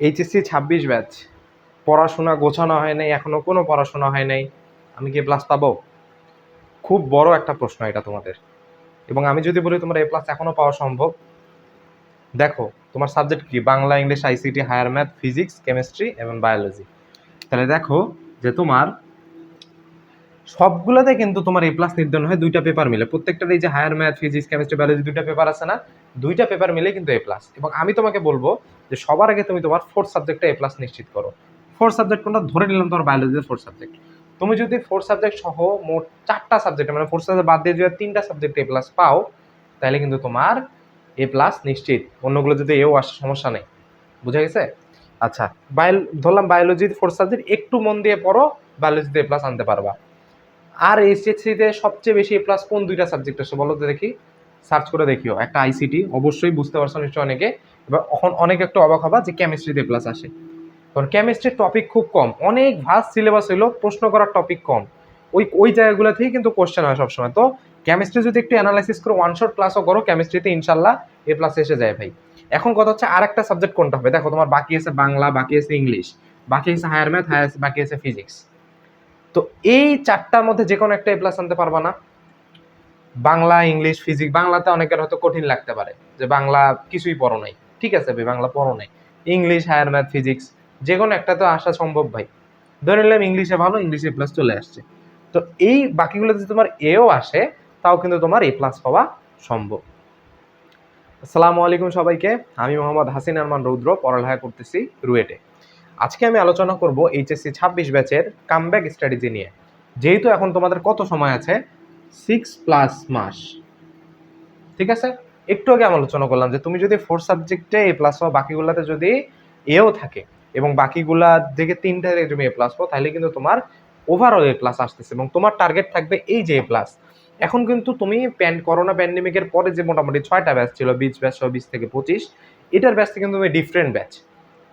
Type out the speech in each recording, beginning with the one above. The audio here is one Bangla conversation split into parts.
এইচএসসি ছাব্বিশ ব্যাচ পড়াশোনা গোছানো হয় নাই, এখনও কোনো পড়াশোনা হয় নাই। আমি কি প্লাস পাবো? খুব বড় একটা প্রশ্ন এটা তোমাদের। এবং আমি যদি বলি তোমার এ প্লাস এখনও পাওয়া সম্ভব, দেখো, তোমার সাবজেক্ট কি? Bangla, English ICT higher math physics chemistry এবং বায়োলজি তাহলে দেখো যে তোমার সবগুলোতে কিন্তু তোমার এ প্লাস নির্ধারণ হয় দুইটা পেপার মিলে। প্রত্যেকটার এই যে higher math physics chemistry biology দুইটা পেপার আছে না? দুইটা পেপার মিলে কিন্তু এ প্লাস এবং আমি তোমাকে বলব যে সবার আগে তুমি তোমার ফোর্থ সাবজেক্টে এ প্লাস নিশ্চিত করো। ফোর্থ সাবজেক্ট কোনটা? ধরে নিলাম তোমার বায়োলজির ফোর্থ সাবজেক্ট তুমি যদি ফোর্থ সাবজেক্ট সহ মোট চারটা সাবজেক্টে মানে ফোর্থ সাবজেক্ট বাদ দিয়ে যদি তিনটা সাবজেক্টে এ প্লাস পাও, তাহলে কিন্তু তোমার এ প্লাস নিশ্চিত। অন্যগুলো যদি এও আসে, সমস্যা নেই। বুঝা গেছে? আচ্ছা বায়োল ধরলাম বায়োলজি ফোর্থ সাবজেক্ট একটু মন দিয়ে পড়ো বায়োলজিতে এ প্লাস আনতে পারবা। আর এইচএসসিতে সবচেয়ে বেশি এ প্লাস কোন দুইটা সাবজেক্ট আসে বলো তো দেখি। সার্চ করে দেখিও, একটা আইসিটি অবশ্যই বুঝতে পারছ নিশ্চয় অনেকে। এবার এখন অনেক একটু অবাক হবা যে কেমিস্ট্রিতে প্লাস আসে। কারণ কেমিস্ট্রির টপিক খুব কম, অনেক ভাস্ট সিলেবাস হইল, প্রশ্ন করার টপিক কম। ওই ওই জায়গাগুলো কিন্তু কোশ্চেন হয় সবসময়। তো কেমিস্ট্রি যদি একটু অ্যানালাইসিস করে ওয়ান শট ক্লাসও করো কেমিস্ট্রিতে ইনশাল্লাহ এ প্লাস এসে যায় ভাই। এখন কথা হচ্ছে আর একটা সাবজেক্ট কোনটা হবে? দেখো, তোমার বাকি আছে বাংলা, বাকি আছে ইংলিশ, বাকি আছে হায়ার ম্যাথ হায়ার বাকি আছে ফিজিক্স তো এই চারটার মধ্যে যে কোনো একটা এ প্লাস আনতে পারবা না। বাংলা, ইংলিশ ফিজিক্স বাংলাতে অনেকের হয়তো কঠিন লাগতে পারে যে বাংলা কিছুই পড়ো নাই। ঠিক আছে ভাই, বাংলা পড়ো নাই। ইংলিশ হায়ার ম্যাথ ফিজিক্স যে কোনো একটা তো আসা সম্ভব ভাই। ধরে নিলাম ইংলিশে ভালো, ইংলিশে প্লাস চলে আসছে। তো এই বাকিগুলো যদি তোমার এও আসে, তাও কিন্তু তোমার এ প্লাস পাওয়া সম্ভব। আসসালামু আলাইকুম সবাইকে, আমি মোহাম্মদ হাসিন আরমান রৌদ্র, পড়ালেখা করতেছি রুয়েটে। আজকে আমি আলোচনা করব এইচএসসি ছাব্বিশ ব্যাচের কামব্যাক স্ট্র্যাটেজি নিয়ে। যেহেতু এখন তোমাদের কত সময় আছে সিক্স প্লাস মাস। ঠিক আছে? একটু আগে আলোচনা করলাম যে, তুমি যদি ফোর সাবজেক্টে এ প্লাস পাও, বাকিগুলোতে যদি এও থাকে এবং বাকিগুলা থেকে তিনটা থেকে তুমি এ প্লাস পাও, তাহলে কিন্তু তোমার ওভারঅল এ প্লাস আসতেছে এবং তোমার টার্গেট থাকবে এই যে এ প্লাস এখন কিন্তু তুমি প্যান করোনা প্যান্ডেমিকের পরে যে মোটামুটি ছয়টা ব্যাচ ছিল, বিশ ব্যাচ সহ বিশ থেকে পঁচিশ, এটার ব্যাচ থেকে কিন্তু তুমি ডিফারেন্ট ব্যাচ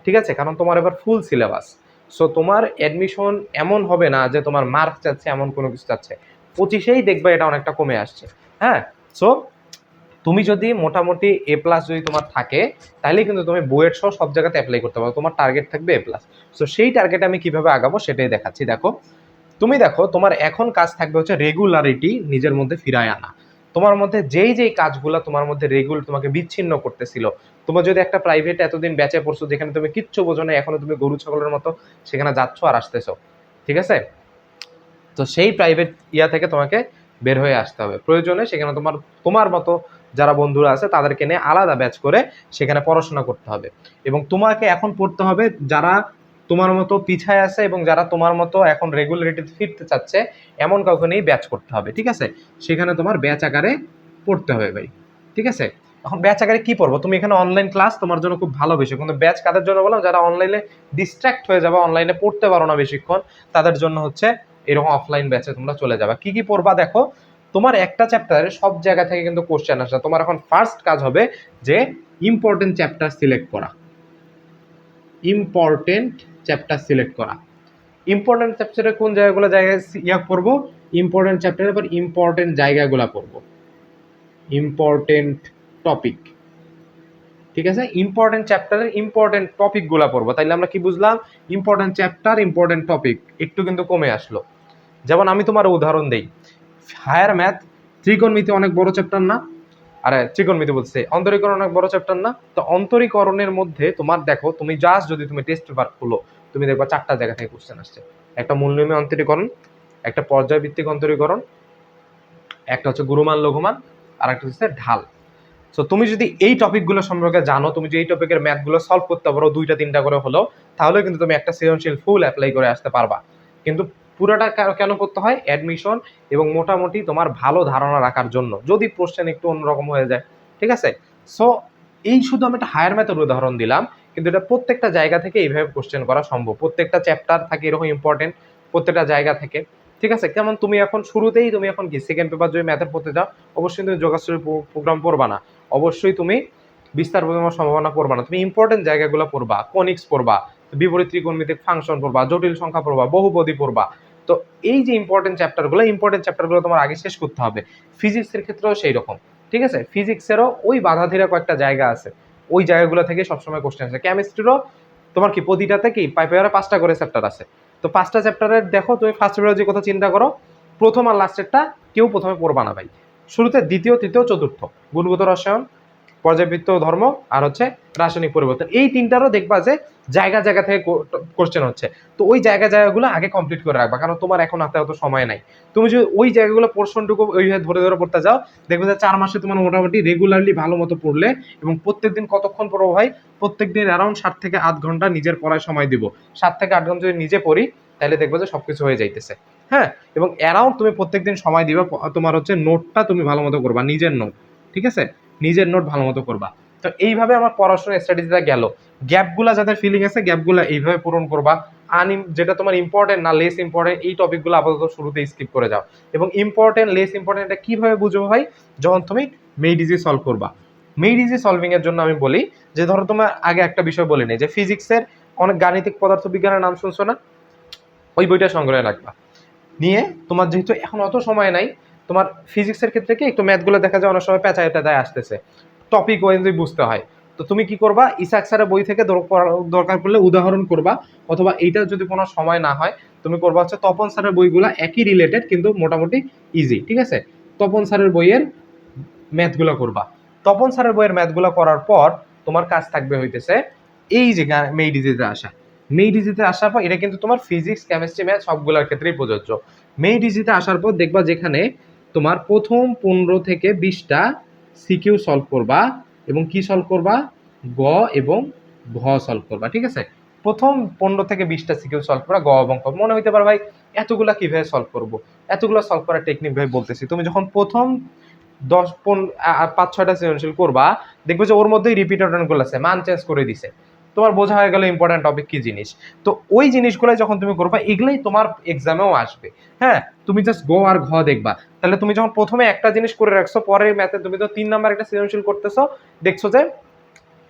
ঠিক আছে? কারণ তোমার এবার ফুল সিলেবাস সো তোমার অ্যাডমিশন এমন হবে না যে তোমার মার্ক চাচ্ছে এমন কোনো কিছু চাচ্ছে পঁচিশেই দেখবে এটা অনেকটা কমে আসছে। হ্যাঁ? সো তুমি যদি মোটামুটি এ প্লাস যদি তোমার থাকে তাহলে কিন্তু তুমি বুয়েট সহ সব জায়গাতে অ্যাপ্লাই করতে পারো। তোমার টার্গেট থাকবে এ প্লাস সো সেই টার্গেট আমি কীভাবে আগাবো সেটাই দেখাচ্ছি। দেখো, তুমি দেখো, তোমার এখন কাজ থাকবে হচ্ছে রেগুলারিটি নিজের মধ্যে ফিরায় আনা। তোমার মধ্যে যেই যেই কাজগুলো তোমার মধ্যে রেগুল তোমাকে বিচ্ছিন্ন করতেছিল, তোমার যদি একটা প্রাইভেট এতদিন ব্যাচে পড়ছো যেখানে তুমি কিচ্ছু বোঝো না এখনও তুমি গরু, ছাগলের মতো সেখানে যাচ্ছ আর আসতেছো। ঠিক আছে? তো সেই প্রাইভেট ইয়া থেকে তোমাকে বের হয়ে আসতে হবে। প্রয়োজনে সেখানে তোমার তোমার মতো যারা বন্ধুরা আছে তাদেরকে নিয়ে আলাদা ব্যাচ করে সেখানে পড়াশোনা করতে হবে। এবং তোমাকে এখন পড়তে হবে যারা তোমার মতো পিছায় আছে এবং যারা তোমার মতো এখন রেগুলারিটিতে ফিরতে চাচ্ছে, এমন কাউকে নিয়েই ব্যাচ করতে হবে, ঠিক আছে? সেখানে তোমার ব্যাচ আকারে পড়তে হবে ভাই, ঠিক আছে? এখন ব্যাচ আকারে কি পড়ব? তুমি এখানে অনলাইন ক্লাস তোমার জন্য খুব ভালো বিষয়, কিন্তু ব্যাচ কাদের জন্য বললাম যারা অনলাইনে ডিস্ট্র্যাক্ট হয়ে যাবে অনলাইনে পড়তে পারো না বেশিক্ষণ, তাদের জন্য হচ্ছে এরকম অফলাইন ব্যাচে তোমরা চলে যাবে। কি কি পড়বা দেখো? তোমার একটা চ্যাপ্টারে সব জায়গা থেকে কিন্তু কোশ্চেন আসে তোমার এখন ফার্স্ট কাজ হবে যে ইম্পর্টেন্ট চ্যাপ্টার সিলেক্ট করা। ইম্পর্টেন্ট চ্যাপ্টার সিলেক্ট করা। ইম্পর্টেন্ট চ্যাপ্টারে কোন জায়গাগুলো জায়গায় ইয়া পড়ব? ইম্পর্টেন্ট চ্যাপ্টারের পর ইম্পর্টেন্ট জায়গাগুলো পড়ব। ইম্পর্টেন্ট টপিক ঠিক আছে? ইম্পর্টেন্ট চ্যাপ্টারের ইম্পর্টেন্ট টপিকগুলো পড়ব। তাইলে আমরা কি বুঝলাম? ইম্পর্টেন্ট চ্যাপ্টার ইম্পর্টেন্ট টপিক একটু কিন্তু কমে আসলো। যেমন আমি তোমার উদাহরণ দেই। হায়ার ম্যাথ, ত্রিকোণমিতি অনেক বড় চ্যাপ্টার না? আরে, ত্রিকোণমিতি বলছে, অন্তরীকরণ অনেক বড় চ্যাপ্টার না? তো অন্তরীকরণের মধ্যে তোমার দেখো, তুমি জাস্ট যদি তুমি টেস্ট পেপার খুলো, তুমি দেখবা চারটা জায়গা থেকে কোশ্চেন আসছে। একটা মূলনিয়মী অন্তরীকরণ, একটা পর্যায়ভিত্তিক অন্তরীকরণ, একটা হচ্ছে গুরুমান, লঘুমান, আর একটা হচ্ছে ঢাল। সো তুমি যদি এই টপিকগুলো সম্পর্কে জানো, তুমি যদি এই টপিকের ম্যাথগুলো সলভ করতে পারো, দুইটা, তিনটা করে হলো তাহলে কিন্তু তুমি একটা সৃজনশীল ফুল অ্যাপ্লাই করে আসতে পারবা। কিন্তু পুরোটা কেন- করতে হয়? অ্যাডমিশন এবং মোটামুটি তোমার ভালো ধারণা রাখার জন্য। যদি কোশ্চেন একটু অন্যরকম হয়ে যায়, ঠিক আছে? সো এই শুধু আমি একটা হায়ার ম্যাথের উদাহরণ দিলাম, কিন্তু এটা প্রত্যেকটা জায়গা থেকে এইভাবে কোশ্চেন করা সম্ভব। প্রত্যেকটা চ্যাপ্টার থাকে এরকম ইম্পর্টেন্ট প্রত্যেকটা জায়গা থেকে, ঠিক আছে? কেমন তুমি এখন শুরুতেই তুমি এখন কি সেকেন্ড পেপার যদি ম্যাথের পড়তে যাও, অবশ্যই তুমি যোগাশ্রী প্রোগ্রাম পড়বা না। অবশ্যই তুমি বিস্তার বোঝানোর সম্ভাবনা পড়বা না। তুমি ইম্পর্টেন্ট জায়গাগুলো পড়বা কনিক্স পড়বা, বিপরীত ত্রিকোণমিতিক ফাংশন পড়বা, জটিল সংখ্যা পড়বা, বহুপদী পড়বা। তো এই যে ইম্পর্টেন্ট চ্যাপ্টারগুলো ইম্পর্টেন্ট চ্যাপ্টারগুলো তোমার আগে শেষ করতে হবে। ফিজিক্সের ক্ষেত্রেও সেই রকম, ঠিক আছে? ফিজিক্সেরও ওই বাধা ধীরা কয়েকটা জায়গা আছে। ওই জায়গাগুলো থেকে সবসময় কোশ্চেন আসে। কেমিস্ট্রিরও তোমার কি প্রতিটাতে কি পাই পেপারে পাঁচটা করে চ্যাপ্টার আছে। তো পাঁচটা চ্যাপ্টারের দেখো, তুমি ফার্স্ট পেপারের কথা চিন্তা করো, প্রথম আর লাস্টেরটা কেউ প্রথমে পড়বা না ভাই। শুরুতে দ্বিতীয়, তৃতীয়, চতুর্থ, গুণগত রসায়ন পর্যাবৃত্ত ধর্ম আর হচ্ছে রাসায়নিক পরিবর্তন। এই তিনটারও দেখবা যে জায়গা জায়গা থেকে কোশ্চেন হচ্ছে। তো ওই জায়গা জায়গাগুলো আগে কমপ্লিট করে রাখবা, কারণ তোমার এখন হাতে অত সময় নাই। তুমি যদি ওই জায়গাগুলো পোর্শনটুকু ওইভাবে ধরে ধরে পড়তে যাও, দেখবে যে চার মাসে তোমার মোটামুটি রেগুলারলি ভালো মতো পড়লে এবং প্রত্যেক দিন কতক্ষণ পড়ব ভাই? প্রত্যেক দিন অ্যারাউন্ড সাত থেকে আধ ঘণ্টা নিজের পড়ায় সময় দিব। সাত থেকে আট ঘণ্টা যদি নিজে পড়ি, তাহলে দেখব যে সবকিছু হয়ে যাইতেছে। হ্যাঁ? এবং অ্যারাউন্ড তুমি প্রত্যেকদিন সময় দিবা, তোমার হচ্ছে নোটটা তুমি ভালো মতো করবা, নিজের নোট ঠিক আছে? নিজের নোট ভালো মতো করবা। তো এইভাবে আমার পড়াশোনার স্ট্র্যাটেজিটা গেল। গ্যাপগুলো যাদের ফিলিং আছে গ্যাপগুলো এইভাবে পূরণ করবা। আন যেটা তোমার ইম্পর্টেন্ট না লেস ইম্পর্টেন্ট এই টপিকগুলো আপাতত শুরুতে স্কিপ করে যাও। এবং ইম্পর্টেন্ট লেস ইম্পর্টেন্ট এটা কীভাবে বুঝব ভাই? যখন তুমি মেডিজি সলভ করবা। মেডিজি সলভিং এর জন্য আমি বলি যে, ধরো তোমার আগে একটা বিষয় বলে নেই যে ফিজিক্সের অনেক গাণিতিক পদার্থ বিজ্ঞানের নাম শুনছো না? ওই বইটা সংগ্রহে রাখবা। নিয়ে তোমার যেহেতু এখন অত সময় নাই তোমার ফিজিক্সের ক্ষেত্রে কি একটু ম্যাথগুলো দেখা যায়, অনেক সময় পেঁচায় পেঁচায় আসতেছে। টপিক ওয়েন্সই বুঝতে হয়। তো তুমি কি করবা? ইসাক স্যারের বই থেকে দরকার পড়লে উদাহরণ করবা, অথবা এইটা যদি কোনো সময় না হয়, তুমি করবা হচ্ছে তপন স্যারের বইগুলো একই রিলেটেড কিন্তু মোটামুটি ইজি ঠিক আছে? তপন স্যারের বইয়ের ম্যাথগুলো করবা। তপন স্যারের বইয়ের ম্যাথগুলো করার পর তোমার কাজ থাকবে হইতেছে এই যে মেই ডিজিতে আসা। মেই ডিজিতে আসার পর এটা কিন্তু তোমার ফিজিক্স কেমিস্ট্রি ম্যাথ সবগুলোর ক্ষেত্রেই প্রযোজ্য। মেই ডিজিতে আসার পর দেখবা যেখানে তোমার প্রথম পনেরো থেকে বিশটা সিকিউ সলভ করবা এবং কি সলভ করবা? গ এবং ঘ সলভ করবা, ঠিক আছে? প্রথম পনেরো থেকে বিশটা সিকিউ সলভ করা গ এবং মনে হইতে পারে ভাই, এতগুলা কীভাবে সলভ করব? এতগুলো সলভ করার টেকনিক ভাই বলতেছি, তুমি যখন প্রথম দশ, পন পাঁচ, ছয়টা সৃজনশীল করবা, দেখবে যে ওর মধ্যেই রিপিট অর্ডারগুলো আছে, মান চেঞ্জ করে দিছে। তোমার বোঝা হয়ে গেল ইম্পর্টেন্ট টপিক কি জিনিস। তো ওই জিনিসগুলো যখন তুমি করবা, এগুলোই তোমার এক্সামেও আসবে। হ্যাঁ তুমি জাস্ট গো আর ঘ দেখবা। তাহলে তুমি যখন প্রথমে একটা জিনিস করে রাখছো, পরের ম্যাথে তুমি তো তিন নাম্বার একটা সৃজনশীল করতেছো, দেখছ যে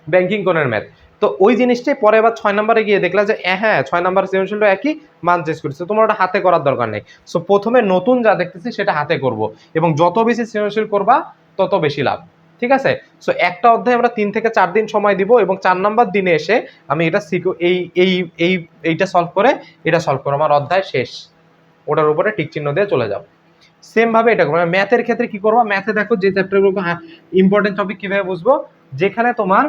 ব্যাংকিং কোণের ম্যাথ তো ওই জিনিসটাই পরে আবার ছয় নম্বরে গিয়ে দেখলা যে হ্যাঁ ছয় নাম্বার সৃজনশীলটা একই মান চেঞ্জ করছে। তোমার ওটা হাতে করার দরকার নেই। সো প্রথমে নতুন যা দেখতেছি, সেটা হাতে করব। এবং যত বেশি সৃজনশীল করবা, তত বেশি লাভ। ঠিক আছে? সো একটা অধ্যায় আমরা তিন থেকে চার দিন সময় দিব এবং চার নাম্বার দিনে এসে আমি এটা শিখো এই এই এই, এইটা সলভ করে এটা সলভ করো আমার অধ্যায় শেষ। ওটার উপরে টিক চিহ্ন দিয়ে চলে যাও সেম ভাবে এটা করব। ম্যাথের ক্ষেত্রে কি করব? ম্যাথে দেখো যে চ্যাপ্টারগুলো ইম্পর্টেন্ট টপিক কীভাবে বুঝব? যেখানে তোমার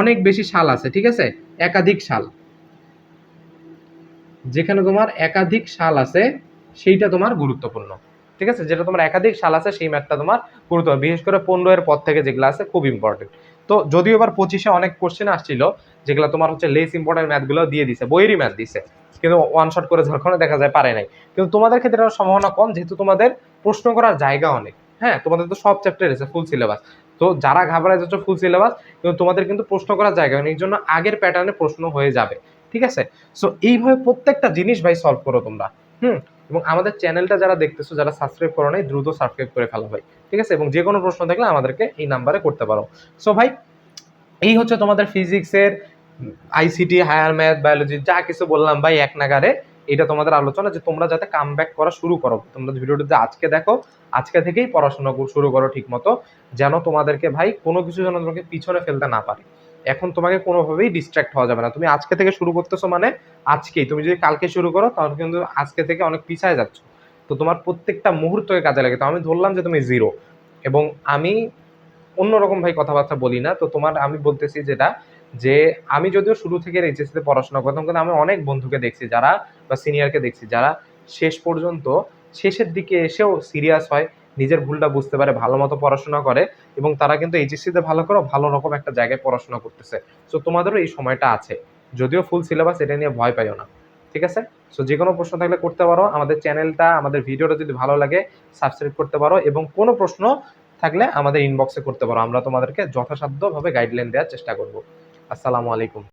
অনেক বেশি সাল আছে, ঠিক আছে? একাধিক সাল। যেখানে তোমার একাধিক সাল আছে, সেইটা তোমার গুরুত্বপূর্ণ। ঠিক আছে? যেটা তোমার একাধিক সাল আছে, সেই ম্যাথটা তোমার গুরুত্বপূর্ণ বিশেষ করে পনেরো এর পর থেকে যেগুলো আছে, খুব ইম্পর্টেন্ট তো যদিও এবার পঁচিশে অনেক কোশ্চেন আসছিল, যেগুলো তোমার হচ্ছে লেস ইম্পর্টেন্ট ম্যাথগুলো দিয়ে দিছে, বইয়েরই ম্যাথ দিছে। কিন্তু ওয়ান শট করে ঝাড়খণ্ডে দেখা যায় পারে নাই। কিন্তু তোমাদের ক্ষেত্রে সম্ভাবনা কম, যেহেতু তোমাদের প্রশ্ন করার জায়গা অনেক। হ্যাঁ? তোমাদের তো সব চ্যাপ্টার আছে ফুল সিলেবাস তো যারা ঘাবড়ায় যাচ্ছ ফুল সিলেবাস কিন্তু তোমাদের কিন্তু প্রশ্ন করার জায়গা এই জন্য আগের প্যাটার্নে প্রশ্ন হয়ে যাবে। ঠিক আছে? সো এইভাবে প্রত্যেকটা জিনিস ভাই সলভ করো তোমরা। হুম? এবং আমাদের চ্যানেলটা যারা দেখতেছো, যারা সাবস্ক্রাইব করো নাই, দ্রুত সাবস্ক্রাইব করে ফেলো ভাই। ঠিক আছে? এবং যে কোনো প্রশ্ন থাকলে আমাদেরকে এই নাম্বারে করতে পারো। সো ভাই, এই হচ্ছে তোমাদের ফিজিক্সের আইসিটি হায়ার ম্যাথ বায়োলজি যা কিছু বললাম ভাই এক নাগারে এটা তোমাদের আলোচনা যে তোমরা যাতে কাম ব্যাক করা শুরু করো। তোমরা ভিডিওটিতে আজকে দেখো, আজকে থেকেই পড়াশোনা শুরু করো ঠিক মতো যেন তোমাদেরকে ভাই কোনো কিছু যেন তোমাকে পিছনে ফেলতে না পারে। এখন তোমাকে কোনোভাবেই ডিস্ট্র্যাক্ট হওয়া যাবে না। তুমি আজকে থেকে শুরু করতেছো মানে আজকেই। তুমি যদি কালকে শুরু করো, তাহলে কিন্তু আজকে থেকে অনেক পিছায় যাচ্ছ। তো তোমার প্রত্যেকটা মুহূর্তকে কাজে লাগে। তো আমি ধরলাম যে তুমি জিরো এবং আমি অন্যরকম ভাই কথাবার্তা বলি না। তো তোমার, আমি বলতেছি যেটা, যে আমি যদিও শুরু থেকে এইচএসসিতে পড়াশোনা করতাম, কিন্তু আমি অনেক বন্ধুকে দেখছি, যারা বা সিনিয়রকে দেখছি, যারা শেষ পর্যন্ত শেষের দিকে এসেও সিরিয়াস হয়। নিজের ভুলটা বুঝতে পারে, ভালো মতো পড়াশোনা করে এবং তারা কিন্তু এইচএসসিতে ভালো করে ভালো রকম একটা জায়গায় পড়াশোনা করতেছে। সো তোমাদেরও এই সময়টা আছে। যদিও ফুল সিলেবাস এটা নিয়ে ভয় পাইও না। ঠিক আছে? সো যে কোনো প্রশ্ন থাকলে করতে পারো। আমাদের চ্যানেলটা, আমাদের ভিডিওটা যদি ভালো লাগে সাবস্ক্রাইব করতে পারো এবং কোনো প্রশ্ন থাকলে আমাদের ইনবক্সে করতে পারো। আমরা তোমাদেরকে যথাসাধ্যভাবে গাইডলাইন দেওয়ার চেষ্টা করব। আসসালামু আলাইকুম।